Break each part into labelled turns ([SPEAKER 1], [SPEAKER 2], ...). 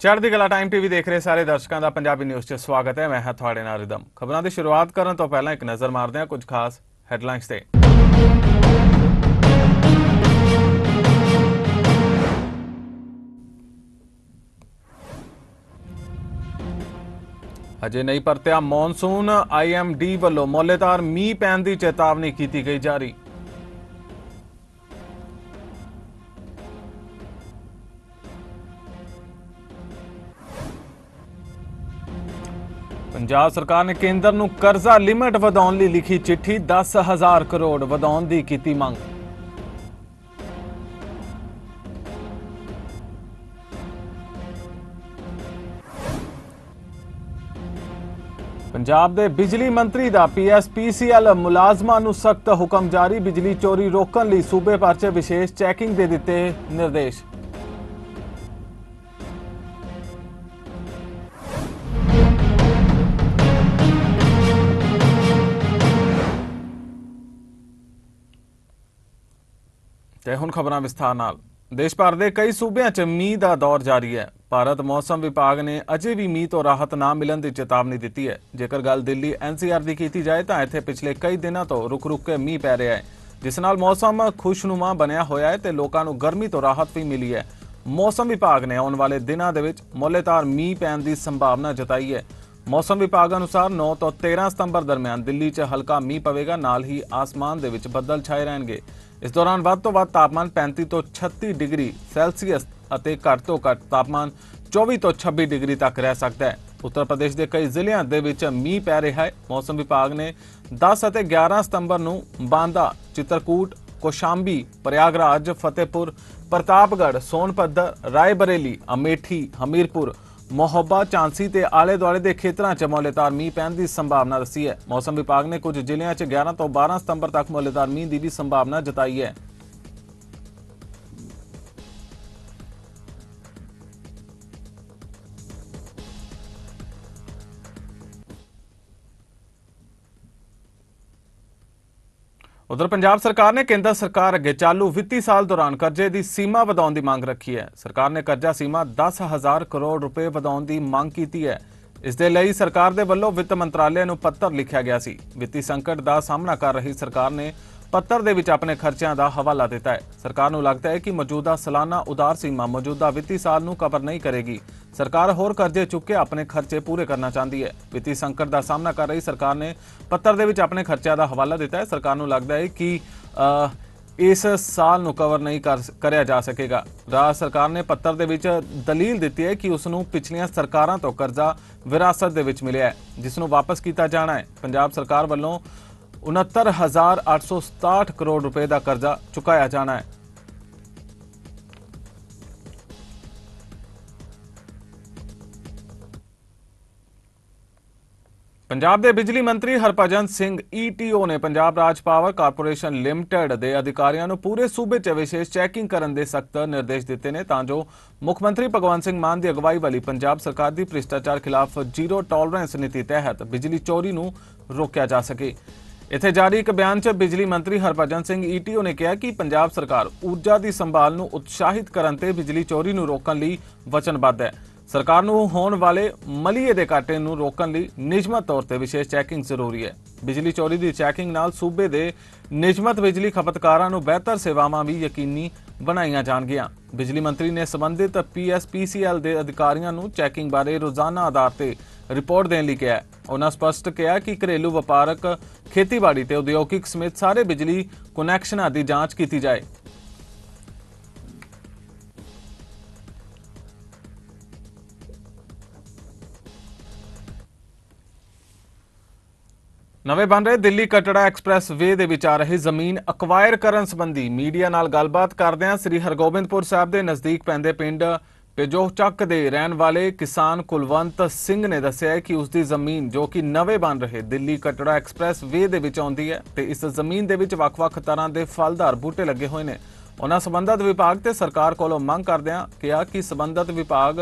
[SPEAKER 1] ਚੜ੍ਹਦੀ ਕਲਾ time TV ਦੇਖ ਰਹੇ ਸਾਰੇ ਦਰਸ਼ਕਾਂ ਦਾ ਪੰਜਾਬੀ ਨਿਊਜ਼ 'ਚ ਸਵਾਗਤ ਹੈ। ਮੈਂ ਹਾਂ ਤੁਹਾਡੇ ਨਾਲ ਰਿਦਮ। ਖਬਰਾਂ ਦੀ ਸ਼ੁਰੂਆਤ ਕਰਨ ਤੋਂ ਪਹਿਲਾਂ ਇੱਕ ਨਜ਼ਰ ਮਾਰਦੇ ਹਾਂ ਕੁਝ ਖਾਸ ਹੈਡਲਾਈਨਸ ਤੇ। ਅਜੇ ਨਹੀਂ ਪਰਤਿਆ ਮੌਨਸੂਨ। ਆਈਐਮਡੀ ਵੱਲੋਂ ਮੌਲੇਦਾਰ ਮੀਂਹ ਪੈਣ ਦੀ ਚੇਤਾਵਨੀ ਕੀਤੀ ਗਈ ਜਾਰੀ। ਪੰਜਾਬ ਸਰਕਾਰ ਨੇ ਕੇਂਦਰ ਨੂੰ ਕਰਜ਼ਾ ਲਿਮਟ ਵਧਾਉਣ ਲਈ ਲਿਖੀ ਚਿੱਠੀ 10000 ਕਰੋੜ ਵਧਾਉਣ ਦੀ ਕੀਤੀ ਮੰਗ। ਪੰਜਾਬ ਦੇ ਬਿਜਲੀ ਮੰਤਰੀ ਦਾ ਪੀਐਸਪੀਸੀਐਲ ਮੁਲਾਜ਼ਮਾਂ ਨੂੰ ਸਖਤ ਹੁਕਮ ਜਾਰੀ, ਬਿਜਲੀ ਚੋਰੀ ਰੋਕਣ ਲਈ ਸੂਬੇ ਭਰ 'ਚ ਵਿਸ਼ੇਸ਼ ਚੈਕਿੰਗ ਦੇ ਦਿੱਤੇ ਨਿਰਦੇਸ਼। ਤੇ ਹੁਣ ਖਬਰਾਂ ਵਿਸਥਾਰ ਨਾਲ। ਦੇਸ਼ ਭਰ ਦੇ ਕਈ ਸੂਬਿਆਂ 'ਚ ਮੀਂਹ ਦਾ ਦੌਰ ਜਾਰੀ ਹੈ। ਭਾਰਤ ਮੌਸਮ ਵਿਭਾਗ ਨੇ ਅਜੇ ਵੀ ਮੀਂਹ ਤੋਂ ਰਾਹਤ ਨਾ ਮਿਲਣ ਦੀ ਚੇਤਾਵਨੀ ਦਿੱਤੀ ਹੈ। ਜੇਕਰ ਗੱਲ ਦਿੱਲੀ ਐਨਸੀਆਰ ਦੀ ਕੀਤੀ ਜਾਏ ਤਾਂ ਇੱਥੇ ਪਿਛਲੇ ਕਈ ਦਿਨਾਂ ਤੋਂ ਰੁਕ-ਰੁਕ ਕੇ ਮੀਂਹ ਪੈ ਰਿਹਾ ਹੈ। ਜਿਸ ਨਾਲ ਮੌਸਮ ਖੁਸ਼ਨੁਮਾ ਬਣਿਆ ਹੋਇਆ ਹੈ ਤੇ ਲੋਕਾਂ ਨੂੰ ਗਰਮੀ ਤੋਂ ਰਾਹਤ ਵੀ ਮਿਲੀ ਹੈ। ਮੌਸਮ ਵਿਭਾਗ ਨੇ ਆਉਣ ਵਾਲੇ ਦਿਨਾਂ ਦੇ ਵਿੱਚ ਮੌਲੇਦਾਰ ਮੀਂਹ ਪੈਣ ਦੀ ਸੰਭਾਵਨਾ ਜਤਾਈ ਹੈ। ਮੌਸਮ ਵਿਭਾਗ ਅਨੁਸਾਰ 9 ਤੋਂ 13 ਸਤੰਬਰ ਦਰਮਿਆਨ ਦਿੱਲੀ 'ਚ ਹਲਕਾ ਮੀਂਹ ਪਵੇਗਾ, ਨਾਲ ਹੀ ਆਸਮਾਨ ਦੇ ਵਿੱਚ ਬੱਦਲ ਛਾਏ ਰਹਿਣਗੇ। ਇਸ ਦੌਰਾਨ ਵੱਧ ਤੋਂ ਵੱਧ ਤਾਪਮਾਨ 35 ਤੋਂ 36 ਡਿਗਰੀ ਸੈਲਸੀਅਸ ਅਤੇ ਘੱਟ ਤੋਂ ਘੱਟ ਤਾਪਮਾਨ 24 ਤੋਂ 26 ਡਿਗਰੀ ਤੱਕ ਰਹਿ ਸਕਦਾ ਹੈ। ਉੱਤਰ ਪ੍ਰਦੇਸ਼ ਦੇ ਕਈ ਜ਼ਿਲ੍ਹਿਆਂ ਦੇ ਵਿੱਚ ਮੀਂਹ ਪੈ ਰਿਹਾ ਹੈ। ਮੌਸਮ ਵਿਭਾਗ ਨੇ 10 ਅਤੇ 11 ਸਤੰਬਰ ਨੂੰ ਬਾਂਦਾ, ਚਿਤਰਕੂਟ, ਕੋਸ਼ਾਂਬੀ, ਪ੍ਰਯਾਗਰਾਜ, ਫਤਿਹਪੁਰ, ਪ੍ਰਤਾਪਗੜ੍ਹ ਸੋਨਪੱਧਰ ਰਾਏਬਰੇਲੀ, ਅਮੇਠੀ, ਹਮੀਰਪੁਰ ਮੋਹੱਬਾ ਚਾਂਸੀ ਤੇ ਆਲੇ ਦੁਆਲੇ ਦੇ ਖੇਤਰਾਂ 'ਚ ਮੌਲੇਦਾਰ ਮੀਂਹ ਪੈਣ ਦੀ ਸੰਭਾਵਨਾ ਦੱਸੀ ਹੈ। ਮੌਸਮ ਵਿਭਾਗ ਨੇ ਕੁਝ ਜ਼ਿਲ੍ਹਿਆਂ 'ਚ 11 ਤੋਂ 12 ਸਤੰਬਰ ਤੱਕ ਮੌਲੇਦਾਰ ਮੀਂਹ ਦੀ ਵੀ ਸੰਭਾਵਨਾ ਜਤਾਈ ਹੈ। ਉਧਰ ਪੰਜਾਬ ਸਰਕਾਰ ਨੇ ਕੇਂਦਰ ਸਰਕਾਰ ਅੱਗੇ ਚਾਲੂ ਵਿੱਤੀ ਸਾਲ ਦੌਰਾਨ ਕਰਜ਼ੇ ਦੀ ਸੀਮਾ ਵਧਾਉਣ ਦੀ ਮੰਗ ਰੱਖੀ ਹੈ। ਸਰਕਾਰ ਨੇ ਕਰਜ਼ਾ ਸੀਮਾ 10000 ਕਰੋੜ ਰੁਪਏ ਵਧਾਉਣ ਦੀ ਮੰਗ ਕੀਤੀ ਹੈ। ਇਸ ਦੇ ਲਈ ਸਰਕਾਰ ਦੇ ਵੱਲੋਂ ਵਿੱਤ ਮੰਤਰਾਲੇ ਨੂੰ ਪੱਤਰ ਲਿਖਿਆ ਗਿਆ ਸੀ। ਵਿੱਤੀ ਸੰਕਟ ਦਾ ਸਾਹਮਣਾ ਕਰ ਰਹੀ ਸਰਕਾਰ ਨੇ ਪੱਤਰ ਦੇ ਵਿੱਚ ਆਪਣੇ ਖਰਚਿਆਂ ਦਾ ਹਵਾਲਾ ਦਿੱਤਾ ਹੈ। ਸਰਕਾਰ ਨੂੰ ਲੱਗਦਾ ਹੈ ਕਿ ਮੌਜੂਦਾ ਸਾਲਾਨਾ ਉਦਾਰ ਸੀਮਾ ਮੌਜੂਦਾ ਵਿੱਤੀ ਸਾਲ ਨੂੰ ਕਵਰ ਨਹੀਂ ਕਰੇਗੀ। ਸਰਕਾਰ ਹੋਰ ਕਰਜ਼ੇ ਚੁੱਕ ਕੇ ਆਪਣੇ ਖਰਚੇ ਪੂਰੇ ਕਰਨਾ ਚਾਹੁੰਦੀ ਹੈ। ਵਿੱਤੀ ਸੰਕਟ ਦਾ ਸਾਹਮਣਾ ਕਰ ਰਹੀ ਸਰਕਾਰ ਨੇ ਪੱਤਰ ਦੇ ਵਿੱਚ ਆਪਣੇ ਖਰਚਿਆਂ ਦਾ ਹਵਾਲਾ ਦਿੱਤਾ ਹੈ। ਸਰਕਾਰ ਨੂੰ ਲੱਗਦਾ ਹੈ ਕਿ ਇਸ ਸਾਲ ਨੂੰ ਕਵਰ ਨਹੀਂ ਕਰਿਆ ਜਾ ਸਕੇਗਾ। ਰਾਜ ਸਰਕਾਰ ਨੇ ਪੱਤਰ ਦੇ ਵਿੱਚ ਦਲੀਲ ਦਿੱਤੀ ਹੈ ਕਿ ਉਸ ਨੂੰ ਪਿਛਲੀਆਂ ਸਰਕਾਰਾਂ ਤੋਂ ਕਰਜ਼ਾ ਵਿਰਾਸਤ ਦੇ ਵਿੱਚ ਮਿਲਿਆ ਹੈ, ਜਿਸ ਨੂੰ ਵਾਪਸ ਕੀਤਾ ਜਾਣਾ ਹੈ। ਪੰਜਾਬ ਸਰਕਾਰ ਵੱਲੋਂ 69867 ਕਰੋੜ ਰੁਪਏ ਦਾ ਕਰਜ਼ਾ ਚੁਕਾਇਆ ਜਾਣਾ ਹੈ। ਪੰਜਾਬ ਦੇ ਬਿਜਲੀ ਮੰਤਰੀ ਹਰਭਜਨ ਸਿੰਘ ਈਟੀਓ ਨੇ ਪੰਜਾਬ ਰਾਜ ਪਾਵਰ ਕਾਰਪੋਰੇਸ਼ਨ ਲਿਮਟਿਡ ਦੇ ਅਧਿਕਾਰੀਆਂ ਨੂੰ ਪੂਰੇ ਸੂਬੇ 'ਚ ਵਿਸ਼ੇਸ਼ ਚੈਕਿੰਗ ਕਰਨ ਦੇ ਸਖਤ ਨਿਰਦੇਸ਼ ਦਿੱਤੇ ਨੇ ਤਾਂ ਜੋ ਮੁੱਖ ਮੰਤਰੀ ਭਗਵੰਤ ਸਿੰਘ ਮਾਨ ਦੀ ਅਗਵਾਈ ਵਾਲੀ ਪੰਜਾਬ ਸਰਕਾਰ ਦੀ ਭ੍ਰਿਸ਼ਟਾਚਾਰ ਖਿਲਾਫ ਜ਼ੀਰੋ ਟੋਲਰੈਂਸ ਨੀਤੀ ਤਹਿਤ ਬਿਜਲੀ ਚੋਰੀ ਨੂੰ ਰੋਕਿਆ ਜਾ ਸਕੇ। ਇੱਥੇ ਜਾਰੀ ਇੱਕ ਬਿਆਨ 'ਚ ਬਿਜਲੀ ਮੰਤਰੀ ਹਰਭਜਨ ਸਿੰਘ ਈਟੀਓ ਨੇ ਕਿਹਾ ਕਿ ਪੰਜਾਬ ਸਰਕਾਰ ਊਰਜਾ ਦੀ ਸੰਭਾਲ ਨੂੰ ਉਤਸ਼ਾਹਿਤ ਕਰਨ ਤੇ ਬਿਜਲੀ ਚੋਰੀ ਨੂੰ ਰੋਕਣ ਲਈ ਵਚਨਬੱਧ ਹੈ। ਸਰਕਾਰ ਨੂੰ ਹੋਣ ਵਾਲੇ ਮਲੀਏ ਦੇ ਘਾਟੇ ਨੂੰ ਰੋਕਣ ਲਈ ਨਿਯਮਤ ਤੌਰ ਤੇ ਵਿਸ਼ੇਸ਼ ਚੈਕਿੰਗ ਜ਼ਰੂਰੀ ਹੈ। ਬਿਜਲੀ ਚੋਰੀ ਦੀ ਚੈਕਿੰਗ ਨਾਲ ਸੂਬੇ ਦੇ ਨਿਯਮਤ ਬਿਜਲੀ ਖਪਤਕਾਰਾਂ ਨੂੰ ਬਿਹਤਰ ਸੇਵਾਵਾਂ ਵੀ ਯਕੀਨੀ ਬਣਾਈਆਂ ਜਾਣਗੀਆਂ ਬਿਜਲੀ ਮੰਤਰੀ ਨੇ ਸੰਬੰਧਿਤ ਪੀਐਸਪੀਸੀਐਲ ਦੇ ਅਧਿਕਾਰੀਆਂ ਨੂੰ ਚੈਕਿੰਗ ਬਾਰੇ ਰੋਜ਼ਾਨਾ ਆਧਾਰ ਤੇ ਰਿਪੋਰਟ ਦੇਣ ਲਈ ਕਿਹਾ ਹੈ। ਉਹਨਾਂ ਸਪਸ਼ਟ ਕਿਹਾ ਕਿ ਘਰੇਲੂ ਵਪਾਰਕ ਖੇਤੀਬਾੜੀ ਤੇ ਉਦਯੋਗਿਕ ਸਮੇਤ ਸਾਰੇ ਬਿਜਲੀ ਕੁਨੈਕਸ਼ਨਾਂ ਦੀ ਜਾਂਚ ਕੀਤੀ ਜਾਏ ਨਵੇਂ ਬਣ ਰਹੇ ਦਿੱਲੀ ਕਟੜਾ ਐਕਸਪ੍ਰੈਸ ਵੇ ਦੇ ਵਿੱਚ ਆ ਰਹੀ ਜ਼ਮੀਨ ਅਕਵਾਇਰ ਕਰਨ ਸੰਬੰਧੀ ਮੀਡੀਆ ਨਾਲ ਗੱਲਬਾਤ ਕਰਦਿਆਂ ਸ੍ਰੀ ਹਰਗੋਬਿੰਦਪੁਰ ਸਾਹਿਬ ਦੇ ਨਜ਼ਦੀਕ ਪੈਂਦੇ ਪਿੰਡ ਪੇਜੋਹ ਚੱਕ ਦੇ ਰਹਿਣ ਵਾਲੇ ਕਿਸਾਨ ਕੁਲਵੰਤ ਸਿੰਘ ਨੇ ਦੱਸਿਆ ਕਿ ਉਸ ਦੀ ਜ਼ਮੀਨ ਜੋ ਕਿ ਨਵੇਂ ਬਣ ਰਹੇ ਦਿੱਲੀ ਕਟੜਾ ਐਕਸਪ੍ਰੈਸ ਵੇ ਦੇ ਵਿੱਚ ਆਉਂਦੀ ਹੈ ਤੇ ਇਸ ਜ਼ਮੀਨ ਦੇ ਵਿੱਚ ਵੱਖ-ਵੱਖ ਤਰ੍ਹਾਂ ਦੇ ਫਲਦਾਰ ਬੂਟੇ ਲੱਗੇ ਹੋਏ ਨੇ। ਉਹਨਾਂ ਸੰਬੰਧਤ ਵਿਭਾਗ ਤੇ ਸਰਕਾਰ ਕੋਲੋਂ ਮੰਗ ਕਰਦਿਆਂ ਕਿਹਾ ਕਿ ਸੰਬੰਧਤ ਵਿਭਾਗ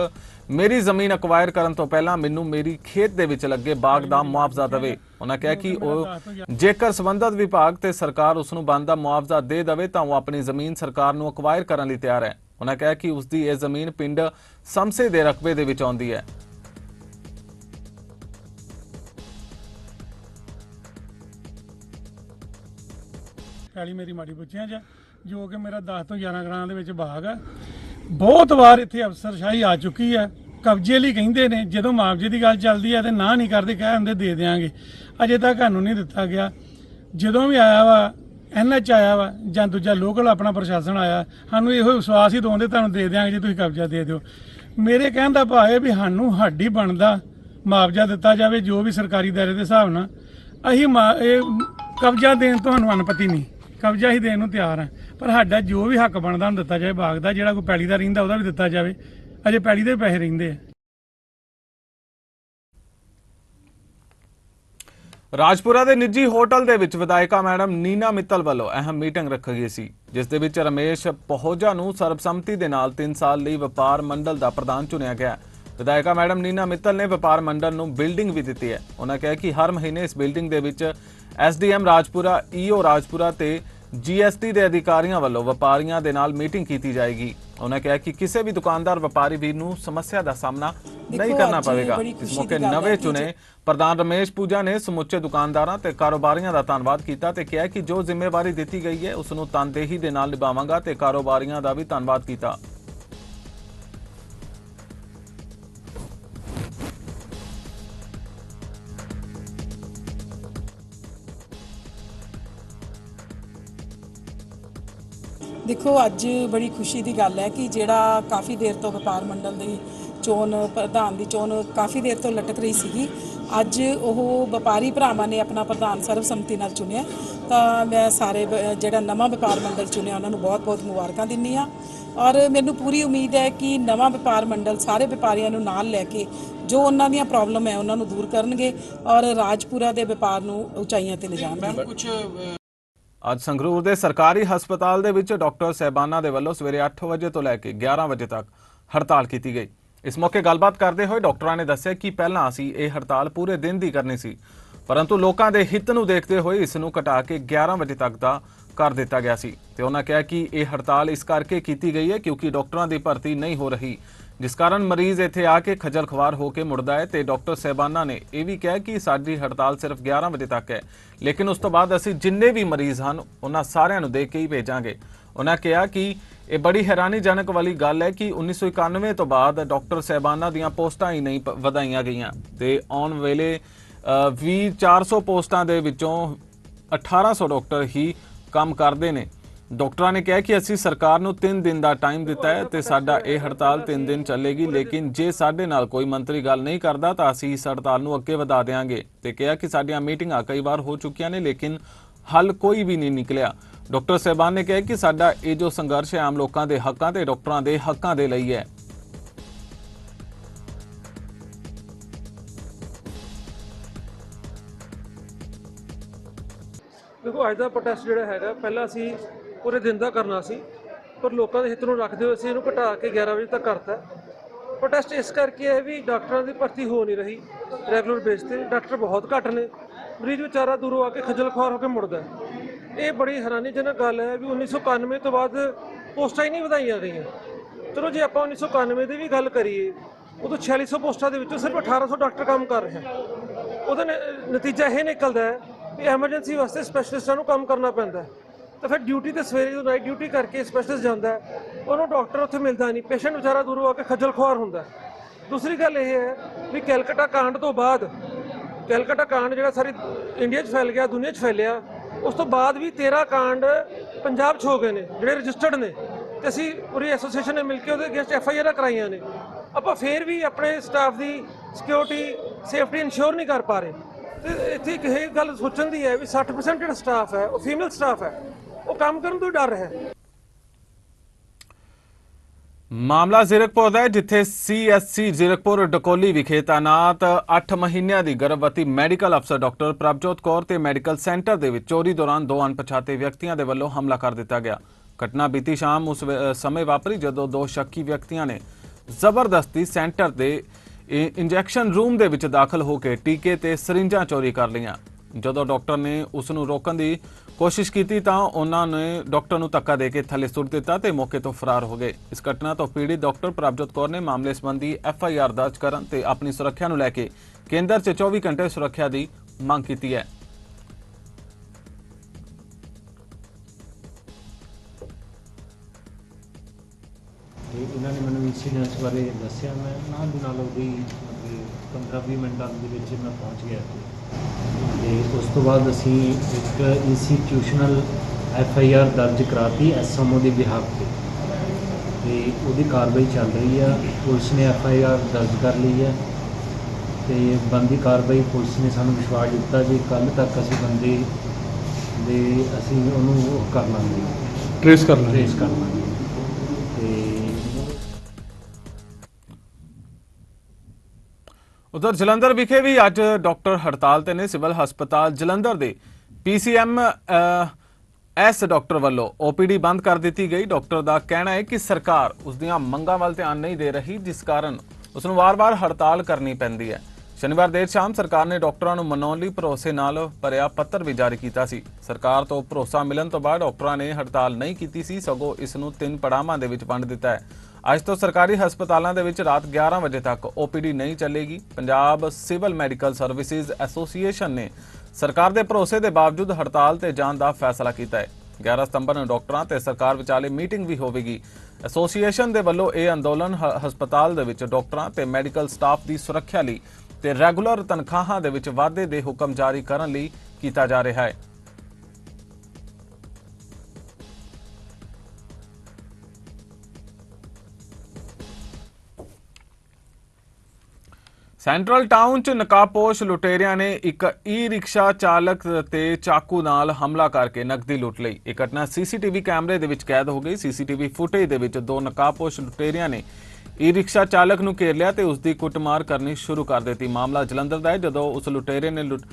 [SPEAKER 1] ਮੇਰੀ ਜ਼ਮੀਨ ਅਕਵਾਇਰ ਕਰਨ ਤੋਂ ਪਹਿਲਾਂ ਮੈਨੂੰ ਮੇਰੀ ਖੇਤ ਦੇ ਵਿੱਚ ਲੱਗੇ ਬਾਗ ਦਾ ਮੁਆਵਜ਼ਾ ਦੇਵੇ। ਉਹਨਾਂ ਕਿਹਾ ਕਿ ਉਹ ਜੇਕਰ ਸੰਬੰਧਤ ਵਿਭਾਗ ਤੇ ਸਰਕਾਰ ਉਸ ਨੂੰ ਬਣਦਾ ਮੁਆਵਜ਼ਾ ਦੇ ਦੇਵੇ ਤਾਂ ਉਹ ਆਪਣੀ ਜ਼ਮੀਨ ਸਰਕਾਰ ਨੂੰ ਅਕਵਾਇਰ ਕਰਨ ਲਈ ਤਿਆਰ ਹੈ। ਉਹਨਾਂ ਕਿਹਾ ਕਿ ਉਸ ਦੀ ਇਹ ਜ਼ਮੀਨ ਪਿੰਡ ਸਮਸੇ ਦੇ ਰਕਬੇ ਦੇ ਵਿੱਚ ਆਉਂਦੀ ਹੈ।
[SPEAKER 2] ਪੈਲੀ ਮੇਰੀ ਮਾੜੀ ਬੁੱਚਿਆਂ 'ਚ ਜੋ ਕਿ ਮੇਰਾ 10 ਤੋਂ 11 ਗ੍ਰਾਂ ਦੇ ਵਿੱਚ ਬਾਗ ਹੈ ਬਹੁਤ ਵਾਰ ਇੱਥੇ ਅਫਸਰਸ਼ਾਹੀ ਆ ਚੁੱਕੀ ਹੈ। ਕਬਜ਼ੇ ਲਈ ਕਹਿੰਦੇ ਨੇ, ਜਦੋਂ ਮੁਆਵਜ਼ੇ ਦੀ ਗੱਲ ਚੱਲਦੀ ਹੈ ਤੇ ਨਾ ਨਹੀਂ ਕਰਦੇ, ਕਹਿ ਹੁੰਦੇ ਦੇ ਦੇਾਂਗੇ ਅਜੇ ਤੱਕ ਸਾਨੂੰ ਨਹੀਂ ਦਿੱਤਾ ਗਿਆ। ਜਦੋਂ ਵੀ ਆਇਆ ਵਾ ਐਨਐਚ ਆਇਆ ਵਾ, ਜਾਂ ਦੂਜਾ ਲੋਕਲ ਆਪਣਾ ਪ੍ਰਸ਼ਾਸਨ ਆਇਆ, ਸਾਨੂੰ ਇਹੋ ਵਿਸ਼ਵਾਸ ਹੀ ਦਵਾਉਂਦੇ, ਤੁਹਾਨੂੰ ਦੇ ਦਿਆਂਗੇ ਜੇ ਤੁਸੀਂ ਕਬਜ਼ਾ ਦੇ ਦਿਓ। ਮੇਰੇ ਕਹਿਣ ਦਾ ਭਾਵ ਹੈ ਵੀ ਸਾਨੂੰ ਸਾਡੀ ਬਣਦਾ ਮੁਆਵਜ਼ਾ ਦਿੱਤਾ ਜਾਵੇ, ਜੋ ਵੀ ਸਰਕਾਰੀ ਦਾਇਰੇ ਦੇ ਹਿਸਾਬ ਨਾਲ। ਅਸੀਂ ਮਾ- ਇਹ ਕਬਜ਼ਾ ਦੇਣ ਤੋਂ ਸਾਨੂੰ ਅਨਪਤੀ ਨਹੀਂ। ਕਬਜ਼ਾ ਹੀ ਦੇਣ ਨੂੰ ਤਿਆਰ ਹਾਂ। ਪਰ ਸਾਡਾ ਜੋ ਵੀ ਹੱਕ ਬਣਦਾ ਉਹਨੂੰ ਦਿੱਤਾ ਜਾਵੇ, ਬਾਗ ਦਾ ਜਿਹੜਾ ਕੋਈ ਪੈਲੀ ਦਾ ਰਹਿੰਦਾ ਉਹਦਾ ਵੀ ਦਿੱਤਾ ਜਾਵੇ। ਅਜੇ ਪੈਲੀ ਦੇ ਪੈਸੇ ਰਹਿੰਦੇ ਆ।
[SPEAKER 1] ਰਾਜਪੁਰਾ ਦੇ ਨਿੱਜੀ ਹੋਟਲ ਦੇ ਵਿੱਚ ਵਿਧਾਇਕਾ ਮੈਡਮ ਨੀਨਾ ਮਿੱਤਲ ਵੱਲੋਂ ਅਹਿਮ ਮੀਟਿੰਗ ਰੱਖੀ ਗਈ ਸੀ, ਜਿਸ ਦੇ ਵਿੱਚ ਰਮੇਸ਼ ਪਹੋਜਾ ਨੂੰ ਸਰਬਸੰਮਤੀ ਦੇ ਨਾਲ 3 ਸਾਲ ਲਈ ਵਪਾਰ ਮੰਡਲ ਦਾ ਪ੍ਰਧਾਨ ਚੁਣਿਆ ਗਿਆ। ਵਿਧਾਇਕਾ ਮੈਡਮ ਨੀਨਾ ਮਿੱਤਲ ਨੇ ਵਪਾਰ ਮੰਡਲ ਨੂੰ ਬਿਲਡਿੰਗ ਵੀ ਦਿੱਤੀ ਹੈ। ਉਹਨਾਂ ਕਿਹਾ ਕਿ ਹਰ ਮਹੀਨੇ ਇਸ ਬਿਲਡਿੰਗ ਦੇ ਵਿੱਚ ਐਸਡੀਐਮ ਰਾਜਪੁਰਾ, ਈਓ ਰਾਜਪੁਰਾ ਤੇ ਜੀਐਸਟੀ ਦੇ ਅਧਿਕਾਰੀਆਂ ਵੱਲੋਂ ਵਪਾਰੀਆਂ ਦੇ ਨਾਲ ਮੀਟਿੰਗ ਕੀਤੀ ਜਾਏਗੀ। ਉਹਨਾਂ ਕਿਹਾ ਕਿ ਕਿਸੇ ਵੀ ਦੁਕਾਨਦਾਰ ਵਪਾਰੀ ਵੀਰ ਨੂੰ ਸਮੱਸਿਆ ਦਾ ਸਾਹਮਣਾ ਨਹੀਂ ਕਰਨਾ ਪਵੇਗਾ। ਇਸ ਮੌਕੇ ਨਵੇਂ ਚੁਣੇ ਪ੍ਰਧਾਨ ਰਮੇਸ਼ ਪੂਜਾ ਨੇ ਸਮੁੱਚੇ ਦੁਕਾਨਦਾਰਾਂ ਤੇ ਕਾਰੋਬਾਰੀਆਂ ਦਾ ਧੰਨਵਾਦ ਕੀਤਾ ਤੇ ਕਿਹਾ ਕਿ ਜੋ ਜ਼ਿੰਮੇਵਾਰੀ ਦਿੱਤੀ ਗਈ ਹੈ ਉਸ ਨੂੰ ਤਨਦੇਹੀ ਦੇ ਨਾਲ ਨਿਭਾਵਾਂਗਾ ਤੇ ਕਾਰੋਬਾਰੀਆਂ ਦਾ ਵੀ ਧੰਨਵਾਦ ਕੀਤਾ।
[SPEAKER 3] ਦੇਖੋ, ਅੱਜ ਬੜੀ ਖੁਸ਼ੀ ਦੀ ਗੱਲ ਹੈ ਕਿ ਜਿਹੜਾ ਕਾਫੀ ਦੇਰ ਤੋਂ ਵਪਾਰ ਮੰਡਲ ਦੀ ਚੋਣ, ਪ੍ਰਧਾਨ ਦੀ ਚੋਣ ਕਾਫੀ ਦੇਰ ਤੋਂ ਲਟਕ ਰਹੀ ਸੀਗੀ। ਅੱਜ ਉਹ ਵਪਾਰੀ ਭਰਾਵਾਂ ਨੇ ਆਪਣਾ ਪ੍ਰਧਾਨ ਸਰਬਸੰਮਤੀ ਨਾਲ ਚੁਣਿਆ। ਤਾਂ ਮੈਂ ਸਾਰੇ ਜਿਹੜਾ ਨਵਾਂ ਵਪਾਰ ਮੰਡਲ ਚੁਣਿਆ, ਉਹਨਾਂ ਨੂੰ ਬਹੁਤ-ਬਹੁਤ ਮੁਬਾਰਕਾਂ ਦਿੰਨੀ ਆ ਔਰ ਮੈਨੂੰ ਪੂਰੀ ਉਮੀਦ ਹੈ ਕਿ ਨਵਾਂ ਵਪਾਰ ਮੰਡਲ ਸਾਰੇ ਵਪਾਰੀਆਂ ਨੂੰ ਨਾਲ ਲੈ ਕੇ ਜੋ ਉਹਨਾਂ ਦੀਆਂ ਪ੍ਰੋਬਲਮ ਹੈ, ਉਹਨਾਂ ਨੂੰ ਦੂਰ ਕਰਨਗੇ ਔਰ ਰਾਜਪੁਰਾ ਦੇ ਵਪਾਰ ਨੂੰ ਉਚਾਈਆਂ ਤੇ ਲਿਜਾਣਗੇ।
[SPEAKER 1] ਅੱਜ ਸੰਗਰੂਰ ਦੇ ਸਰਕਾਰੀ ਹਸਪਤਾਲ ਦੇ ਵਿੱਚ ਡਾਕਟਰ ਸਹਿਬਾਨਾ ਦੇ ਵੱਲੋਂ ਸਵੇਰੇ 8 ਵਜੇ ਤੋਂ ਲੈ ਕੇ 11 ਵਜੇ ਤੱਕ ਹੜਤਾਲ ਕੀਤੀ ਗਈ। ਇਸ ਮੌਕੇ ਗੱਲਬਾਤ ਕਰਦੇ ਹੋਏ ਡਾਕਟਰਾਂ ਨੇ ਦੱਸਿਆ ਕਿ ਪਹਿਲਾਂ ਅਸੀਂ ਇਹ ਹੜਤਾਲ ਪੂਰੇ ਦਿਨ ਦੀ ਕਰਨੀ ਸੀ, ਪਰੰਤੂ ਲੋਕਾਂ ਦੇ ਹਿੱਤ ਨੂੰ ਦੇਖਦੇ ਹੋਏ ਇਸ ਨੂੰ ਘਟਾ ਕੇ 11 ਵਜੇ ਤੱਕ ਦਾ ਕਰ ਦਿੱਤਾ ਗਿਆ ਸੀ। ਤੇ ਉਹਨਾਂ ਕਿਹਾ ਕਿ ਇਹ ਹੜਤਾਲ ਇਸ ਕਰਕੇ ਕੀਤੀ ਗਈ ਹੈ ਕਿਉਂਕਿ ਡਾਕਟਰਾਂ ਦੀ ਭਰਤੀ ਨਹੀਂ ਹੋ ਰਹੀ। ਜਿਸ ਕਾਰਨ ਮਰੀਜ਼ ਇੱਥੇ ਆ ਕੇ ਖੱਜਲ ਖਵਾਰ ਹੋ ਕੇ ਮੁੜਦਾ ਹੈ ਤੇ ਡਾਕਟਰ ਸਹਿਬਾਨਾ ਨੇ ਇਹ ਵੀ ਕਿਹਾ ਕਿ ਸਾਡੀ ਹੜਤਾਲ ਸਿਰਫ 11 ਵਜੇ ਤੱਕ ਹੈ। ਲੇਕਿਨ ਉਸ ਤੋਂ ਬਾਅਦ ਅਸੀਂ ਜਿੰਨੇ ਵੀ ਮਰੀਜ਼ ਹਨ ਉਹਨਾਂ ਸਾਰਿਆਂ ਨੂੰ ਦੇ ਕੇ ਹੀ ਭੇਜਾਂਗੇ। ਉਹਨਾਂ ਕਿਹਾ ਕਿ ਇਹ ਬੜੀ ਹੈਰਾਨੀਜਨਕ ਵਾਲੀ ਗੱਲ ਹੈ ਕਿ 1991 ਤੋਂ ਬਾਅਦ ਡਾਕਟਰ ਸਹਿਬਾਨਾ ਦੀਆਂ ਪੋਸਟਾਂ ਹੀ ਨਹੀਂ ਪ- ਵਧਾਈਆਂ ਗਈਆਂ ਤੇ ਆਉਣ ਵੇਲੇ ਅ, ਵੀ 400 ਪੋਸਟਾਂ ਦੇ ਵਿੱਚੋਂ 1800 ਡਾਕਟਰ ਹੀ ਕੰਮ ਕਰਦੇ ਨੇ। ਡਾਕਟਰਾਂ ਨੇ ਕਿਹਾ ਕਿ ਅਸੀਂ ਸਰਕਾਰ ਨੂੰ 3 ਦਿਨ ਦਾ ਟਾਈਮ ਦਿੱਤਾ ਹੈ ਤੇ ਸਾਡਾ ਇਹ ਹੜਤਾਲ 3 ਦਿਨ ਚੱਲੇਗੀ, ਲੇਕਿਨ ਜੇ ਸਾਡੇ ਨਾਲ ਕੋਈ ਮੰਤਰੀ ਗੱਲ ਨਹੀਂ ਕਰਦਾ ਤਾਂ ਅਸੀਂ ਇਸ ਹੜਤਾਲ ਨੂੰ ਅੱਗੇ ਵਧਾ ਦੇਵਾਂਗੇ ਤੇ ਕਿਹਾ ਕਿ ਸਾਡੀਆਂ ਮੀਟਿੰਗਾਂ ਕਈ ਵਾਰ ਹੋ ਚੁੱਕੀਆਂ ਨੇ, ਲੇਕਿਨ ਹੱਲ ਕੋਈ ਵੀ ਨਹੀਂ ਨਿਕਲਿਆ। ਡਾਕਟਰ ਸਹਿਬਾਨ ਨੇ ਕਿਹਾ ਕਿ ਸਾਡਾ ਇਹ ਜੋ ਸੰਘਰਸ਼ ਹੈ ਆਮ ਲੋਕਾਂ ਦੇ ਹੱਕਾਂ ਤੇ ਡਾਕਟਰਾਂ ਦੇ ਹੱਕਾਂ ਦੇ ਲਈ ਹੈ।
[SPEAKER 4] ਦੇਖੋ, ਅੱਜ ਦਾ ਪ੍ਰੋਟੈਸਟ ਜਿਹੜਾ ਹੈਗਾ, ਪਹਿਲਾਂ ਅਸੀਂ ਪੂਰੇ ਦਿਨ ਦਾ ਕਰਨਾ ਸੀ, ਪਰ ਲੋਕਾਂ ਦੇ ਹਿੱਤ ਨੂੰ ਰੱਖਦੇ ਹੋਏ ਅਸੀਂ ਇਹਨੂੰ ਘਟਾ ਕੇ 11 ਵਜੇ ਤੱਕ ਕਰਤਾ। ਪ੍ਰੋਟੈਸਟ ਇਸ ਕਰਕੇ ਹੈ ਵੀ ਡਾਕਟਰਾਂ ਦੀ ਭਰਤੀ ਹੋ ਨਹੀਂ ਰਹੀ ਰੈਗੂਲਰ ਬੇਸ ਤੇ। ਡਾਕਟਰ ਬਹੁਤ ਘੱਟ ਨੇ। ਮਰੀਜ਼ ਵਿਚਾਰਾ ਦੂਰੋਂ ਆ ਕੇ ਖੱਜਲ ਖੁਆਰ ਹੋ ਕੇ ਮੁੜਦਾ ਇਹ ਬੜੀ ਹੈਰਾਨੀਜਨਕ ਗੱਲ ਹੈ ਵੀ 1991 ਤੋਂ ਬਾਅਦ ਪੋਸਟਾਂ ਹੀ ਨਹੀਂ ਵਧਾਈਆਂ ਗਈਆਂ। ਚਲੋ ਜੇ ਆਪਾਂ 1991 ਦੀ ਵੀ ਗੱਲ ਕਰੀਏ, ਉਦੋਂ 4600 ਪੋਸਟਾਂ ਦੇ ਵਿੱਚੋਂ ਸਿਰਫ 1800 ਡਾਕਟਰ ਕੰਮ ਕਰ ਰਹੇ ਹਨ। ਉਹਦਾ ਨ- ਨਤੀਜਾ ਇਹ ਨਿਕਲਦਾ ਹੈ ਕਿ ਐਮਰਜੈਂਸੀ ਵਾਸਤੇ ਸਪੈਸ਼ਲਿਸਟਾਂ ਨੂੰ ਕੰਮ ਕਰਨਾ ਪੈਂਦਾ ਹੈ। ਤਾਂ ਫਿਰ ਡਿਊਟੀ ਤੇ ਸਵੇਰੇ ਜਦੋਂ ਨਾਈਟ ਡਿਊਟੀ ਕਰਕੇ ਸਪੈਸ਼ਲਿਸਟ ਜਾਂਦਾ ਉਹਨੂੰ ਡਾਕਟਰ ਉੱਥੇ ਮਿਲਦਾ ਨਹੀਂ। ਪੇਸ਼ੈਂਟ ਵਿਚਾਰਾ ਦੂਰੋਂ ਆ ਕੇ ਖੱਜਲ ਖੁਆਰ ਹੁੰਦਾ ਦੂਸਰੀ ਗੱਲ ਇਹ ਹੈ ਵੀ ਕੈਲਕਟਾ ਕਾਂਡ ਤੋਂ ਬਾਅਦ, ਕੈਲਕਟਾ ਕਾਂਡ ਜਿਹੜਾ ਸਾਰੀ ਇੰਡੀਆ 'ਚ ਫੈਲ ਗਿਆ, ਦੁਨੀਆ 'ਚ ਫੈਲਿਆ, ਉਸ ਤੋਂ ਬਾਅਦ ਵੀ 13 ਕਾਂਡ ਪੰਜਾਬ 'ਚ ਹੋ ਗਏ ਨੇ, ਜਿਹੜੇ ਰਜਿਸਟਰਡ ਨੇ। ਤੇ ਅਸੀਂ ਪੂਰੀ ਐਸੋਸੀਏਸ਼ਨ ਨੇ ਮਿਲ ਕੇ ਉਹਦੇ ਅਗੇਂਸਟ ਐਫ ਆਈ ਆਰ ਕਰਾਈਆਂ ਨੇ। ਆਪਾਂ ਫੇਰ ਵੀ ਆਪਣੇ ਸਟਾਫ ਦੀ ਸਿਕਿਉਰਿਟੀ ਸੇਫਟੀ ਇਨਸ਼ੋਰ ਨਹੀਂ ਕਰ ਪਾ ਰਹੇ। ਤੇ ਇੱਥੇ ਇੱਕ ਇਹ ਗੱਲ ਸੋਚਣ ਦੀ ਹੈ ਵੀ 60% ਜਿਹੜਾ ਸਟਾਫ ਹੈ, ਉਹ ਫੀਮੇਲ ਸਟਾਫ ਹੈ। ਉਹ ਕੰਮ ਕਰਨ ਤੋਂ ਡਰ ਰਿਹਾ ਹੈ।
[SPEAKER 1] ਮਾਮਲਾ ਜ਼ੀਰਕਪੁਰ ਦਾ ਹੈ, ਜਿੱਥੇ ਸੀਐਸਸੀ ਜ਼ੀਰਕਪੁਰ ਡਕੋਲੀ ਵਿਖੇ ਤਾਇਨਾਤ 8 ਮਹੀਨਿਆਂ ਦੀ ਗਰਭਵਤੀ ਮੈਡੀਕਲ ਅਫਸਰ ਡਾਕਟਰ ਪ੍ਰਭਜੋਤ ਕੌਰ ਤੇ ਮੈਡੀਕਲ ਸੈਂਟਰ ਦੇ ਵਿੱਚ ਚੋਰੀ ਦੌਰਾਨ ਦੋ ਅਣਪਛਾਤੇ ਵਿਅਕਤੀਆਂ ਦੇ ਵੱਲੋਂ ਹਮਲਾ ਕਰ ਦਿੱਤਾ ਗਿਆ। ਘਟਨਾ ਬੀਤੀ ਸ਼ਾਮ ਉਸ ਸਮੇਂ ਵਾਪਰੀ ਜਦੋਂ ਦੋ ਸ਼ੱਕੀ ਵਿਅਕਤੀਆਂ ਨੇ ਜ਼ਬਰਦਸਤੀ ਸੈਂਟਰ ਦੇ ਇੰਜੈਕਸ਼ਨ ਰੂਮ ਦੇ ਵਿੱਚ ਦਾਖਲ ਹੋ ਕੇ ਟੀਕੇ ਤੇ ਸਰਿੰਜਾਂ ਚੋਰੀ ਕਰ ਲਈਆਂ। ਜਦੋਂ ਡਾਕਟਰ ਨੇ ਉਸ ਨੂੰ ਰੋਕਣ ਦੀ ਕੋਸ਼ਿਸ਼ ਕੀਤੀ ਤਾਂ ਉਹਨਾਂ ਨੇ ਡਾਕਟਰ ਨੂੰ ਧੱਕਾ ਦੇ ਕੇ ਥੱਲੇ ਸੁੱਟ ਦਿੱਤਾ ਤੇ ਮੌਕੇ ਤੋਂ ਫਰਾਰ ਹੋ ਗਏ। ਇਸ ਘਟਨਾ ਤੋਂ ਪੀੜਿਤ ਡਾਕਟਰ ਪ੍ਰਭਜੋਤ ਕੌਰ ਨੇ ਮਾਮਲੇ ਸੰਬੰਧੀ ਐਫ ਆਈ ਆਰ ਦਰਜ ਕਰਨ ਤੇ ਆਪਣੀ ਸੁਰੱਖਿਆ ਨੂੰ ਲੈ ਕੇ ਕੇਂਦਰ 'ਚ 24 ਘੰਟੇ ਸੁਰੱਖਿਆ ਦੀ ਮੰਗ ਕੀਤੀ ਹੈ।
[SPEAKER 5] ਇਹਨਾਂ ਨੇ ਮੈਨੂੰ ਇੰਸੀਡੈਂਸ ਬਾਰੇ ਦੱਸਿਆ। ਮੈਂ ਨਾਲ ਦੀ ਨਾਲ ਉਹਦੀ 15-20 ਮਿੰਟਾਂ ਦੇ ਵਿੱਚ ਮੈਂ ਪਹੁੰਚ ਗਿਆ ਤੇ ਉਸ ਤੋਂ ਬਾਅਦ ਅਸੀਂ ਇੱਕ ਇੰਸਟੀਟਿਊਸ਼ਨਲ ਐਫ ਆਈ ਆਰ ਦਰਜ ਕਰਾਤੀ ਐਸਐਮਓ ਦੇ ਬਿਹਾਫ ਤੇ। ਤੇ ਉਹਦੀ ਕਾਰਵਾਈ ਚੱਲ ਰਹੀ ਆ ਪੁਲਿਸ ਨੇ ਐਫ ਆਈ ਆਰ ਦਰਜ ਕਰ ਲਈ ਹੈ ਤੇ ਬੰਦੀ ਕਾਰਵਾਈ ਪੁਲਿਸ ਨੇ ਸਾਨੂੰ ਵਿਸ਼ਵਾਸ ਦਿੱਤਾ ਜੀ ਕੱਲ ਤੱਕ ਅਸੀਂ ਬੰਦੇ ਦੇ ਅਸੀਂ ਉਹਨੂੰ ਉਹ ਕਰ ਲਾਂਗੇ।
[SPEAKER 2] ਟ੍ਰੇਸ ਕਰ
[SPEAKER 5] ਟ੍ਰੇਸ ਕਰ ਲਾਂਗੇ। ਤੇ
[SPEAKER 1] ਉਧਰ ਜਲੰਧਰ ਵਿਖੇ ਵੀ ਅੱਜ ਡਾਕਟਰ ਹੜਤਾਲ ਤੇ ਨੇ ਸਿਵਲ ਹਸਪਤਾਲ ਜਲੰਧਰ ਦੇ ਪੀਸੀਐਮ ਐਸ ਡਾਕਟਰ ਵੱਲੋਂ ਓਪੀਡੀ ਬੰਦ ਕਰ ਦਿੱਤੀ ਗਈ। ਡਾਕਟਰ ਦਾ ਕਹਿਣਾ ਹੈ ਕਿ ਸਰਕਾਰ ਉਸ ਦੀਆਂ ਮੰਗਾਂ ਵੱਲ ਧਿਆਨ ਨਹੀਂ ਦੇ ਰਹੀ, ਜਿਸ ਕਾਰਨ ਉਸ ਨੂੰ ਵਾਰ-ਵਾਰ ਹੜਤਾਲ ਕਰਨੀ ਪੈਂਦੀ ਹੈ। ਸ਼ਨੀਵਾਰ ਦੇਰ ਸ਼ਾਮ ਸਰਕਾਰ ਨੇ ਡਾਕਟਰਾਂ ਨੂੰ ਮਨਾਉਣ ਲਈ ਭਰੋਸੇ ਨਾਲ ਭਰਿਆ ਪੱਤਰ ਵੀ ਜਾਰੀ ਕੀਤਾ ਸੀ। ਸਰਕਾਰ ਤੋਂ ਭਰੋਸਾ ਮਿਲਣ ਤੋਂ ਬਾਅਦ ਡਾਕਟਰਾਂ ਨੇ ਹੜਤਾਲ ਨਹੀਂ ਕੀਤੀ ਸੀ, ਸਗੋਂ ਇਸ ਨੂੰ ਤਿੰਨ ਪੜਾਵਾਂ ਦੇ ਵਿੱਚ ਵੰਡ ਦਿੱਤਾ ਹੈ। ਅੱਜ ਤੋਂ ਸਰਕਾਰੀ ਹਸਪਤਾਲਾਂ ਦੇ ਵਿੱਚ ਰਾਤ 11 ਵਜੇ ਤੱਕ ਓਪੀਡੀ ਨਹੀਂ ਚੱਲੇਗੀ। Punjab civil medical services association ਨੇ ਸਰਕਾਰ ਦੇ ਭਰੋਸੇ ਦੇ ਬਾਵਜੂਦ ਹੜਤਾਲ ਤੇ ਜਾਣ ਦਾ ਫੈਸਲਾ ਕੀਤਾ ਹੈ। 11 ਸਤੰਬਰ ਨੂੰ ਡਾਕਟਰਾਂ ਤੇ ਸਰਕਾਰ ਵਿਚਾਲੇ ਮੀਟਿੰਗ ਵੀ ਹੋਵੇਗੀ। ਐਸੋਸੀਏਸ਼ਨ ਦੇ ਵੱਲੋਂ ਇਹ ਅੰਦੋਲਨ ਹ- ਹਸਪਤਾਲ ਦੇ ਵਿੱਚ ਡਾਕਟਰਾਂ ਤੇ ਮੈਡੀਕਲ ਸਟਾਫ ਦੀ ਸੁਰੱਖਿਆ ਲਈ ਤੇ ਰੈਗੂਲਰ ਤਨਖਾਹਾਂ ਦੇ ਵਿੱਚ ਵਾਧੇ ਦੇ ਹੁਕਮ ਜਾਰੀ ਕਰਨ ਲਈ ਕੀਤਾ ਜਾ ਰਿਹਾ ਹੈ। ਸੈਂਟਰਲ ਟਾਊਨ ਚ ਨਕਾਬਪੋਸ਼ ਲੁਟੇਰਿਆਂ ਨੇ ਇੱਕ ਈ ਰਿਕਸ਼ਾ ਚਾਲਕ ਤੇ ਚਾਕੂ ਨਾਲ ਹਮਲਾ ਕਰਕੇ ਨਕਦੀ ਲੁੱਟ ਲਈ। ਇਹ ਘਟਨਾ ਸੀਸੀਟੀਵੀ ਕੈਮਰੇ ਦੇ ਵਿੱਚ ਕੈਦ ਹੋ ਗਈ। ਸੀਸੀਟੀਵੀ ਫੁਟੇਜ ਦੇ ਵਿੱਚ ਦੋ ਨਕਾਬਪੋਸ਼ ਲੁਟੇਰਿਆਂ ਨੇ ਈ ਰਿਕਸ਼ਾ ਚਾਲਕ ਨੂੰ ਘੇਰ ਲਿਆ ਤੇ ਉਸ ਦੀ ਕੁੱਟਮਾਰ ਕਰਨੀ ਸ਼ੁਰੂ ਕਰ ਦਿੱਤੀ। ਮਾਮਲਾ ਜਲੰਧਰ ਦਾ ਹੈ। ਜਦੋਂ ਉਸ ਲੁਟੇਰੇ ਨੇ ਲੁੱਟ-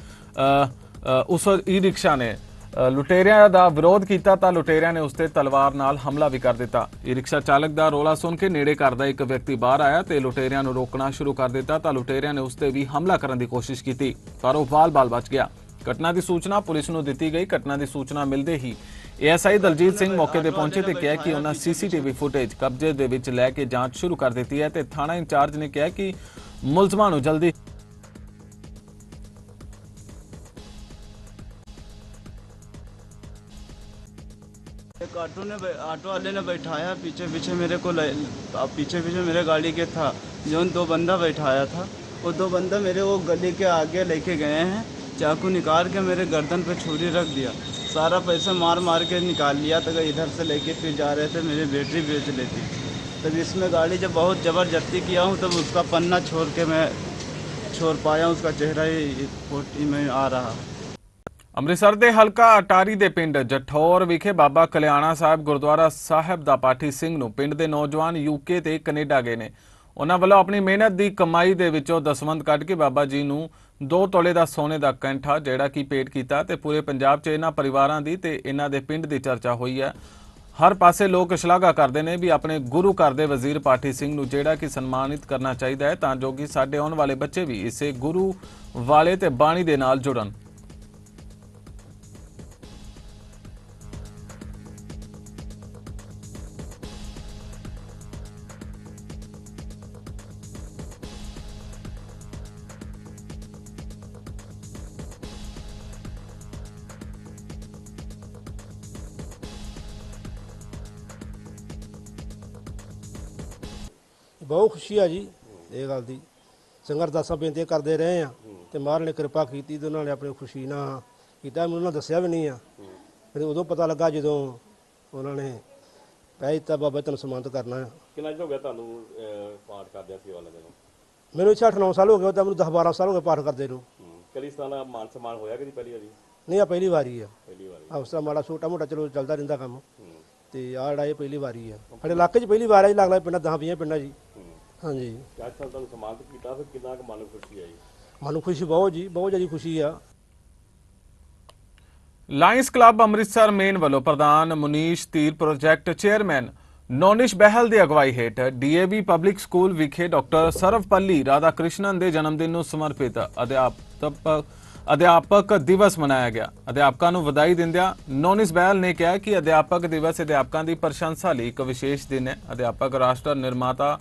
[SPEAKER 1] ਉਸ ਈ ਰਿਕਸ਼ਾ ਨੇ ਲੁਟੇਰਿਆਂ ਦਾ ਵਿਰੋਧ ਕੀਤਾ ਤਾਂ ਲੁਟੇਰਿਆਂ ਨੇ ਉਸ ਤੇ ਤਲਵਾਰ ਨਾਲ ਹਮਲਾ ਵੀ ਕਰ ਦਿੱਤਾ। ਇਹ ਰਿਕਸ਼ਾ ਚਾਲਕ ਦਾ ਰੋਲਾ ਸੁਣ ਕੇ ਨੇੜੇ ਘਰ ਦਾ ਇੱਕ ਵਿਅਕਤੀ ਬਾਹਰ ਆਇਆ ਤੇ ਲੁਟੇਰਿਆਂ ਨੂੰ ਰੋਕਣਾ ਸ਼ੁਰੂ ਕਰ ਦਿੱਤਾ ਤਾਂ ਲੁਟੇਰਿਆਂ ਨੇ ਉਸ ਤੇ ਵੀ ਹਮਲਾ ਕਰਨ ਦੀ ਕੋਸ਼ਿਸ਼ ਕੀਤੀ, ਪਰ ਉਹ ਬਾਲ-ਬਾਲ ਬਚ ਗਿਆ। ਘਟਨਾ ਦੀ ਸੂਚਨਾ ਪੁਲਿਸ ਨੂੰ ਦਿੱਤੀ ਗਈ। ਘਟਨਾ ਦੀ ਸੂਚਨਾ ਮਿਲਦੇ ਹੀ ਏਐਸਆਈ ਦਲਜੀਤ ਸਿੰਘ ਮੌਕੇ ਤੇ ਪਹੁੰਚੇ ਤੇ ਕਿਹਾ ਕਿ ਉਹਨਾਂ ਸੀਸੀਟੀਵੀ ਫੁਟੇਜ ਕਬਜ਼ੇ ਦੇ ਵਿੱਚ ਲੈ ਕੇ ਜਾਂਚ ਸ਼ੁਰੂ ਕਰ ਦਿੱਤੀ ਹੈ ਤੇ ਥਾਣਾ ਇੰਚਾਰਜ ਨੇ ਕਿਹਾ ਕਿ ਮੁਲਜ਼ਮਾਂ ਨੂੰ ਜਲਦੀ
[SPEAKER 6] ऑटो ने ऑटो वाले ने बैठाया, पीछे पीछे मेरे को पीछे पीछे मेरे गाड़ी के था, जो दो बंदा बैठाया था, वो दो बंदा मेरे वो गली के आगे लेके गए हैं, चाकू निकाल के मेरे गर्दन पे छुरी रख दिया, सारा पैसा मार मार के निकाल लिया तो इधर से लेके फिर जा रहे थे, मेरी बैटरी बेच लेती। तब इसमें गाड़ी जब बहुत ज़बरदस्ती किया हूँ, तब उसका पन्ना छोड़ के मैं छोड़ पाया, उसका चेहरा ही फोटी में आ रहा।
[SPEAKER 1] ਅੰਮ੍ਰਿਤਸਰ ਦੇ ਹਲਕਾ ਅਟਾਰੀ ਦੇ ਪਿੰਡ ਜਠੌਰ ਵਿਖੇ ਬਾਬਾ ਕਲਿਆਣਾ ਸਾਹਿਬ ਗੁਰਦੁਆਰਾ ਸਾਹਿਬ ਦਾ ਪਾਠੀ ਸਿੰਘ ਨੂੰ ਪਿੰਡ ਦੇ ਨੌਜਵਾਨ ਯੂਕੇ ਤੇ ਕੈਨੇਡਾ ਗਏ ਨੇ। ਉਹਨਾਂ ਵੱਲੋਂ ਆਪਣੀ ਮਿਹਨਤ ਦੀ ਕਮਾਈ ਦੇ ਵਿੱਚੋਂ ਦਸਵੰਧ ਕੱਢ ਕੇ ਬਾਬਾ ਜੀ ਨੂੰ 2 ਤੋਲੇ ਦਾ ਸੋਨੇ ਦਾ ਕੈਂਠਾ ਜਿਹੜਾ ਕਿ ਪੇਟ ਕੀਤਾ ਤੇ ਪੂਰੇ ਪੰਜਾਬ 'ਚ ਇਹਨਾਂ ਪਰਿਵਾਰਾਂ ਦੀ ਤੇ ਇਹਨਾਂ ਦੇ ਪਿੰਡ ਦੀ ਚਰਚਾ ਹੋਈ ਹੈ। ਹਰ ਪਾਸੇ ਲੋਕ ਸ਼ਲਾਘਾ ਕਰਦੇ ਨੇ ਵੀ ਆਪਣੇ ਗੁਰੂ ਘਰ ਦੇ ਵਜ਼ੀਰ ਪਾਠੀ ਸਿੰਘ ਨੂੰ ਜਿਹੜਾ ਕਿ ਸਨਮਾਨਿਤ ਕਰਨਾ ਚਾਹੀਦਾ ਹੈ ਤਾਂ ਜੋ ਕਿ ਸਾਡੇ ਆਉਣ ਵਾਲੇ ਬੱਚੇ ਵੀ ਇਸੇ ਗੁਰੂ ਵਾਲੇ ਤੇ ਬਾਣੀ ਦੇ ਨਾਲ ਜੁੜਨ।
[SPEAKER 7] ਖੁਸ਼ੀ ਆ ਜੀ ਇਹ ਗੱਲ ਦੀ। ਸੰਗਤ ਦਾਸਾਂ ਬੇਨਤੀਆਂ ਕਰਦੇ ਰਹੇ ਆ ਤੇ ਮਹਾਰਾਜ ਨੇ ਕਿਰਪਾ ਕੀਤੀ ਤੇ ਉਹਨਾਂ ਨੇ ਆਪਣੀ ਖੁਸ਼ੀ ਨਾਲ ਕੀਤਾ। ਮੈਨੂੰ ਉਹਨਾਂ ਦੱਸਿਆ ਵੀ ਨਹੀਂ ਆ। ਮੈਨੂੰ ਉਦੋਂ ਪਤਾ ਲੱਗਾ ਜਦੋਂ ਉਹਨਾਂ ਨੇ ਕਹਿ ਦਿੱਤਾ ਬਾਬਾ ਤੈਨੂੰ ਸਨਮਾਨਿਤ ਕਰਨਾ ਆ।
[SPEAKER 8] ਕਿੰਨਾ ਚਿਰ ਹੋ ਗਿਆ ਤੁਹਾਨੂੰ ਅਹ, ਪਾਠ ਕਰਦਿਆਂ ਸੇਵਾ ਲੱਗਣ ਨੂੰ?
[SPEAKER 7] ਮੈਨੂੰ ਇੱਥੇ 8-9 ਸਾਲ ਹੋ ਗਏ ਤਾਂ ਮੈਨੂੰ 10-12 ਸਾਲ ਹੋ ਗਏ ਪਾਠ ਕਰਦੇ ਨੂੰ।
[SPEAKER 8] ਕਦੀ ਇਸ ਤਰ੍ਹਾਂ ਦਾ ਮਾਨ ਸਨਮਾਨ ਹੋਇਆ ਕਦੀ ਪਹਿਲੀ ਵਾਰੀ?
[SPEAKER 7] ਨਹੀਂ ਆ ਪਹਿਲੀ ਵਾਰੀ ਆ।
[SPEAKER 8] ਪਹਿਲੀ ਵਾਰੀ।
[SPEAKER 7] ਹਫਸਾ ਮਾੜਾ ਛੋਟਾ ਮੋਟਾ ਚਲੋ ਚੱਲਦਾ ਰਹਿੰਦਾ ਕੰਮ।
[SPEAKER 8] ਹੂੰ।
[SPEAKER 7] ਤੇ ਆਹ ਜਿਹੜਾ ਇਹ ਪਹਿਲੀ ਵਾਰੀ ਆ। ਸਾਡੇ ਇਲਾਕੇ 'ਚ ਪਹਿਲੀ ਵਾਰ ਆ ਜੀ ਲੱਗਦਾ ਪਿੰਡਾਂ 10-20 ਪਿੰਡਾਂ ਜੀ।
[SPEAKER 8] ਹੂੰ।
[SPEAKER 7] ਹਾਂਜੀ।
[SPEAKER 8] ਤੇ ਅੱਜ ਤੁਹਾਨੂੰ ਸਨਮਾਨਿਤ ਕੀਤਾ ਫਿਰ ਕਿੰਨਾ ਕੁ ਮਨ ਨੂੰ ਖੁਸ਼ੀ ਆਈ?
[SPEAKER 7] ਮਨੂੰ ਖੁਸ਼ੀ ਬਹੁਤ ਜੀ ਬਹੁਤ ਜ਼ਿਆਦਾ ਖੁਸ਼ੀ ਆ।
[SPEAKER 1] ਲਾਇਨਸ ਕਲੱਬ ਅੰਮ੍ਰਿਤਸਰ ਮੇਨ ਵੱਲੋਂ ਪ੍ਰਧਾਨ ਮੁਨੀਸ਼ ਤੀਰ ਪ੍ਰੋਜੈਕਟ ਚੇਅਰਮੈਨ ਨੋਨਿਸ਼ ਬਹਿਲ ਦੀ ਅਗਵਾਈ ਹੇਠ ਡੀਏਵੀ ਪਬਲਿਕ ਸਕੂਲ ਵਿਖੇ ਡਾਕਟਰ ਸਰਵਪੱਲੀ ਰਾਧਾ ਕ੍ਰਿਸ਼ਨਨ ਦੇ ਜਨਮ ਦਿਨ ਨੂੰ ਸਮਰਪਿਤ ਅਧਿਆਪਕ ਅਧਿਆਪਕ ਦਿਵਸ ਮਨਾਇਆ ਗਿਆ। ਅਧਿਆਪਕਾਂ ਨੂੰ ਵਧਾਈ ਦਿੰਦਿਆਂ ਨੋਨਿਸ ਬੈਲ ਨੇ ਕਿਹਾ ਕਿ ਅਧਿਆਪਕ ਦਿਵਸ ਅਧਿਆਪਕਾਂ ਦੀ ਪ੍ਰਸ਼ੰਸਾ ਲਈ ਇੱਕ ਵਿਸ਼ੇਸ਼ ਦਿਨ ਹੈ। ਅਧਿਆਪਕ ਰਾਸ਼ਟਰ ਨਿਰਮਾਤਾ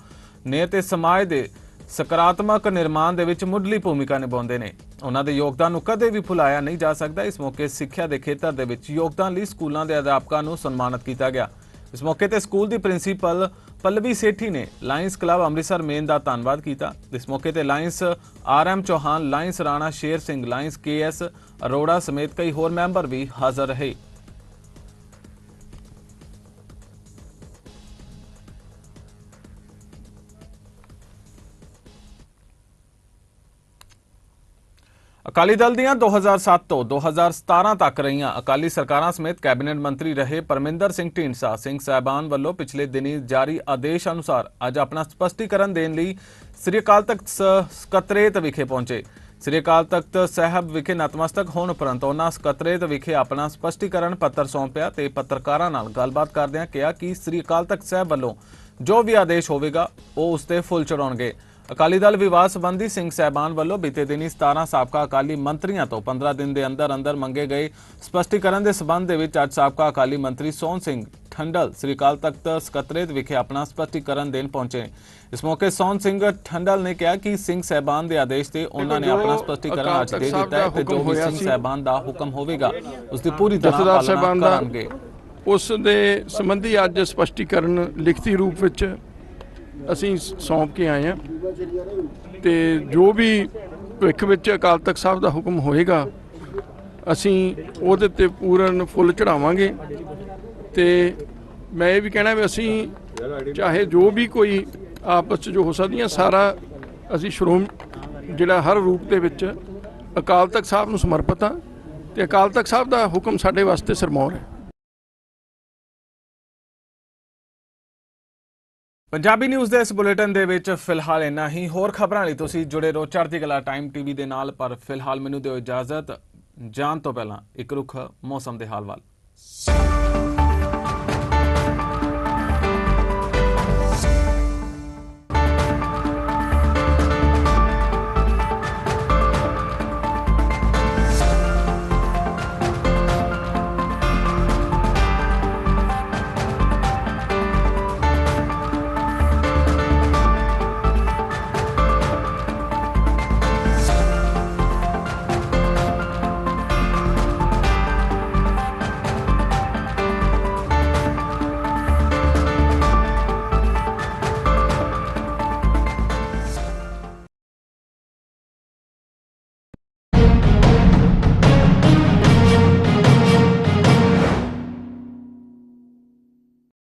[SPEAKER 1] ਨੇ ਤੇ ਸਮਾਜ ਦੇ ਸਕਾਰਾਤਮਕ ਨਿਰਮਾਣ ਦੇ ਵਿੱਚ ਮੁੱਢਲੀ ਭੂਮਿਕਾ ਨਿਭਾਉਂਦੇ ਨੇ। ਉਹਨਾਂ ਦੇ ਯੋਗਦਾਨ ਨੂੰ ਕਦੇ ਵੀ ਭੁਲਾਇਆ ਨਹੀਂ ਜਾ ਸਕਦਾ। ਇਸ ਮੌਕੇ ਸਿੱਖਿਆ ਦੇ ਖੇਤਰ ਦੇ ਵਿੱਚ ਯੋਗਦਾਨ ਲਈ ਸਕੂਲਾਂ ਦੇ ਅਧਿਆਪਕਾਂ ਨੂੰ ਸਨਮਾਨਿਤ ਕੀਤਾ ਗਿਆ। ਇਸ ਮੌਕੇ ਤੇ ਸਕੂਲ ਦੀ ਪ੍ਰਿੰਸੀਪਲ ਪੱਲਵੀ ਸੇਠੀ ਨੇ ਲਾਇੰਸ ਕਲੱਬ ਅੰਮ੍ਰਿਤਸਰ ਮੇਨ ਦਾ ਧੰਨਵਾਦ ਕੀਤਾ। ਇਸ ਮੌਕੇ ਤੇ lions RM Chauhan, lions Rana Sher Singh lions KS Arora ਸਮੇਤ ਕਈ ਹੋਰ ਮੈਂਬਰ ਵੀ ਹਾਜ਼ਰ ਰਹੇ। ਅਕਾਲੀ ਦਲ ਦੀਆਂ 2007 ਤੋਂ 2017 ਤੱਕ ਰਹੀਆਂ ਅਕਾਲੀ ਸਰਕਾਰਾਂ ਸਮੇਤ ਕੈਬਨਿਟ ਮੰਤਰੀ ਰਹੇ ਪਰਮਿੰਦਰ ਸਿੰਘ ਢੀਂਡਸਾ। ਸਿੰਘ ਸਾਹਿਬਾਨ ਵੱਲੋਂ ਪਿਛਲੇ ਦਿਨੀ ਜਾਰੀ ਆਦੇਸ਼ ਅਨੁਸਾਰ ਅੱਜ ਆਪਣਾ ਸਪਸ਼ਟੀਕਰਨ ਦੇਣ ਲਈ ਸ੍ਰੀ ਅਕਾਲ ਤਖਤ ਸਕੱਤਰੇਤ ਵਿਖੇ ਪਹੁੰਚੇ। ਸ੍ਰੀ ਅਕਾਲ ਤਖਤ ਸਾਹਿਬ ਵਿਖੇ ਨਤਮਸਤਕ ਹੋਣ ਉਪਰੰਤ ਉਹਨਾਂ ਸਕੱਤਰੇਤ ਵਿਖੇ ਆਪਣਾ ਸਪਸ਼ਟੀਕਰਨ ਪੱਤਰ ਸੌਂਪਿਆ ਤੇ ਪੱਤਰਕਾਰਾਂ ਨਾਲ ਗੱਲਬਾਤ ਕਰਦਿਆਂ ਕਿਹਾ ਕਿ ਸ੍ਰੀ ਅਕਾਲ ਤਖਤ ਸਾਹਿਬ ਵੱਲੋਂ ਜੋ ਵੀ ਆਦੇਸ਼ ਹੋਵੇਗਾ, ਉਹ ਉਸ ਤੇ ਫੁੱਲ ਚੜਾਉਣਗੇ ਅਕਾਲੀ ਦਲ ਵਿਵਾਦ ਸੰਬੰਧੀ ਸਿੰਘ ਸਹਿਬਾਨ ਵੱਲੋਂ ਬੀਤੇ ਦਿਨੀ 17 ਸਾਬਕਾ ਅਕਾਲੀ ਮੰਤਰੀਆਂ ਤੋਂ 15 ਦਿਨ ਦੇ ਅੰਦਰ ਅੰਦਰ ਮੰਗੇ ਗਏ ਸਪਸ਼ਟੀਕਰਨ ਦੇ ਸਬੰਧ ਦੇ ਵਿੱਚ ਅੱਜ ਸਾਬਕਾ ਅਕਾਲੀ ਮੰਤਰੀ ਸੋਹਣ ਸਿੰਘ ਠੰਡਲ ਸ੍ਰੀ ਅਕਾਲ ਤਖਤ ਸਕੱਤਰੇਤ ਵਿਖੇ ਆਪਣਾ ਸਪਸ਼ਟੀਕਰਨ ਦੇਣ ਪਹੁੰਚੇ। ਇਸ ਮੌਕੇ ਸੋਹਣ ਸਿੰਘ ਠੰਡਲ ਨੇ ਕਿਹਾ ਕਿ ਸਿੰਘ ਸਹਿਬਾਨ ਦੇ ਆਦੇਸ਼ ਤੇ ਉਹਨਾਂ ਨੇ ਆਪਣਾ ਸਪਸ਼ਟੀਕਰਨ ਅੱਜ ਦੇ ਦਿੱਤਾ ਹੈ ਤੇ ਜੋ ਵੀ ਸਿੰਘ ਸਹਿਬਾਨ ਦਾ ਹੁਕਮ ਹੋਵੇਗਾ ਉਸ ਦੀ ਪੂਰੀ ਤਰ੍ਹਾਂ ਪਾਲਣਾ ਕਰਾਂਗੇ।
[SPEAKER 9] ਉਸ ਦੇ ਸੰਬੰਧੀ ਅੱਜ ਸਪਸ਼ਟੀਕਰਨ ਲਿਖਤੀ ਰੂਪ ਵਿੱਚ ਅਸੀਂ ਸੌਂਪ ਕੇ ਆਏ ਹਾਂ ਤੇ ਜੋ ਵੀ ਭਵਿੱਖ ਵਿੱਚ ਅਕਾਲ ਤਖਤ ਸਾਹਿਬ ਦਾ ਹੁਕਮ ਹੋਏਗਾ, ਅਸੀਂ ਉਹਦੇ ਤੇ ਪੂਰਨ ਫੁੱਲ ਚੜਾਵਾਂਗੇ ਤੇ ਮੈਂ ਇਹ ਵੀ ਕਹਿਣਾ ਵੀ ਅਸੀਂ ਚਾਹੇ ਜੋ ਵੀ ਕੋਈ ਆਪਸ 'ਚ ਜੋ ਹੋ ਸਕਦੀਆਂ, ਸਾਰਾ ਅਸੀਂ ਸ਼੍ਰੋਮ ਜਿਹੜਾ ਹਰ ਰੂਪ ਦੇ ਵਿੱਚ ਅਕਾਲ ਤਖਤ ਸਾਹਿਬ ਨੂੰ ਸਮਰਪਿਤ ਹਾਂ ਤੇ ਅਕਾਲ ਤਖਤ ਸਾਹਿਬ ਦਾ ਹੁਕਮ ਸਾਡੇ ਵਾਸਤੇ ਸਰਮੌਰ ਹੈ।
[SPEAKER 1] ਪੰਜਾਬੀ ਨਿਊਜ਼ ਦੇ ਇਸ ਬੁਲੇਟਿਨ ਦੇ ਵਿੱਚ ਫਿਲਹਾਲ ਇੰਨਾ ਹੀ। ਹੋਰ ਖਬਰਾਂ ਲਈ ਤੁਸੀਂ ਜੁੜੇ ਰਹੋ ਚੜ੍ਹਦੀ ਕਲਾ ਟਾਈਮ ਟੀਵੀ ਦੇ ਨਾਲ। ਪਰ ਫਿਲਹਾਲ ਮੈਨੂੰ ਦਿਓ ਇਜਾਜ਼ਤ। ਜਾਣ ਤੋਂ ਪਹਿਲਾਂ ਇੱਕ ਰੁੱਖ ਮੌਸਮ ਦੇ ਹਾਲ ਵੱਲ।